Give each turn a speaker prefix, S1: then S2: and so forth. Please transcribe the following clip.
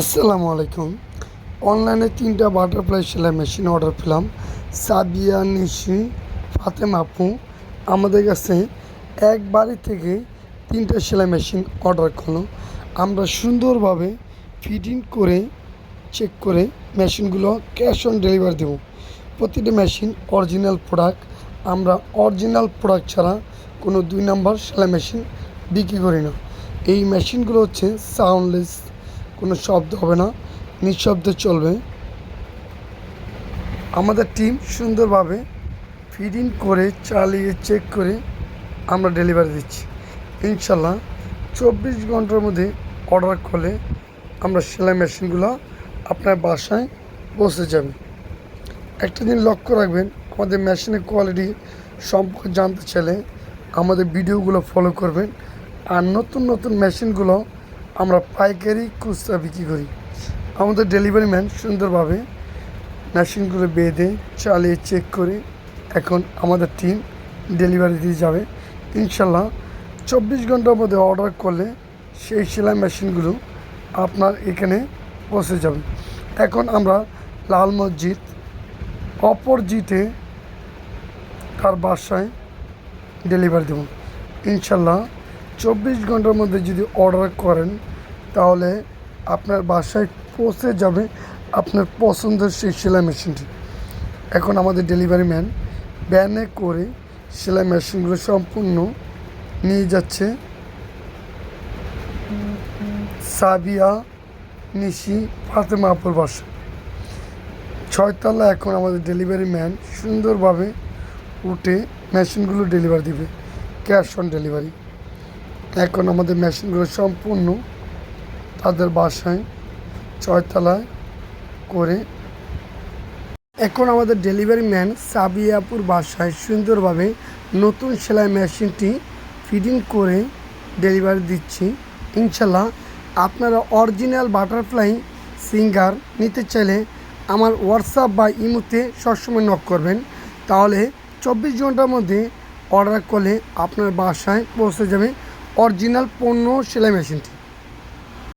S1: আসসালামু আলাইকুম। অনলাইনে তিনটা বাটারফ্লাই সেলাই মেশিন অর্ডার পেলাম। সাবিয়া, নিশি, ফাতেমা আপু। আমাদের কাছে এক বাড়ি থেকে তিনটা সেলাই মেশিন অর্ডার করল। আমরা সুন্দরভাবে ফিটিং করে, চেক করে মেশিনগুলো ক্যাশ অন ডেলিভারি দেবো। প্রতিটি মেশিন অরিজিনাল প্রোডাক্ট। আমরা অরিজিনাল প্রোডাক্ট ছাড়া কোনো দুই নাম্বার সেলাই মেশিন বিক্রি করি না। এই মেশিনগুলো হচ্ছে সাউন্ডলেস কোনো শব্দ হবে না, নিঃশব্দে চলবে। আমাদের টিম সুন্দরভাবে ফিডিং করে, চালিয়ে চেক করে আমরা ডেলিভারি দিচ্ছি। ইনশাল্লাহ চব্বিশ ঘণ্টার মধ্যে অর্ডার করলে আমরা সেলাই মেশিনগুলো আপনার বাসায় পৌঁছে যাবে। একটা দিন লক্ষ্য রাখবেন, আমাদের মেশিনের কোয়ালিটি সম্পর্কে জানতে চাইলে আমাদের ভিডিওগুলো ফলো করবেন। আর নতুন নতুন মেশিনগুলো আমরা পাইকারি খুচরা বিক্রি করি। আমাদের ডেলিভারি ম্যান সুন্দরভাবে মেশিনগুলো বেঁধে, চালিয়ে চেক করে এখন আমাদের টিম ডেলিভারি দিয়ে যাবে। ইনশাল্লাহ চব্বিশ ঘণ্টার মধ্যে অর্ডার করলে সেই সেলাই মেশিনগুলো আপনার এখানে পৌঁছে যাবে। এখন আমরা লাল মসজিদ অপরজিটে তার বাসায় ডেলিভারি দেব। ইনশাল্লাহ চব্বিশ ঘণ্টার মধ্যে যদি অর্ডার করেন তাহলে আপনার বাসায় পৌঁছে যাবে আপনার পছন্দের সেই সেলাই মেশিনটি। এখন আমাদের ডেলিভারি ম্যান ব্যানে করে সেলাই মেশিনগুলো সম্পূর্ণ নিয়ে যাচ্ছে। সাবিয়া, নিশি, ফাতেমা আপুর বাসা। ছয়তলা এখন আমাদের ডেলিভারি ম্যান সুন্দরভাবে উঠে মেশিনগুলো ডেলিভারি দিবে, ক্যাশ অন ডেলিভারি। এখন আমাদের মেশিনগুলো সম্পূর্ণ তাদের বাসায় ছয়তলায় করে। এখন আমাদের ডেলিভারি ম্যান সাবিয়াপুর বাসায় সুন্দরভাবে নতুন সেলাই মেশিনটি ফিটিং করে ডেলিভারি দিচ্ছি। ইনশাল্লাহ আপনারা অরিজিনাল বাটারফ্লাই সিঙ্গার নিতে চাইলে আমার হোয়াটসঅ্যাপ বা ইমোতে সবসময় নক করবেন। তাহলে চব্বিশ ঘণ্টার মধ্যে অর্ডার করলে আপনার বাসায় পৌঁছে যাবে অরিজিনাল পণ্য সেলাই মেশিনটি।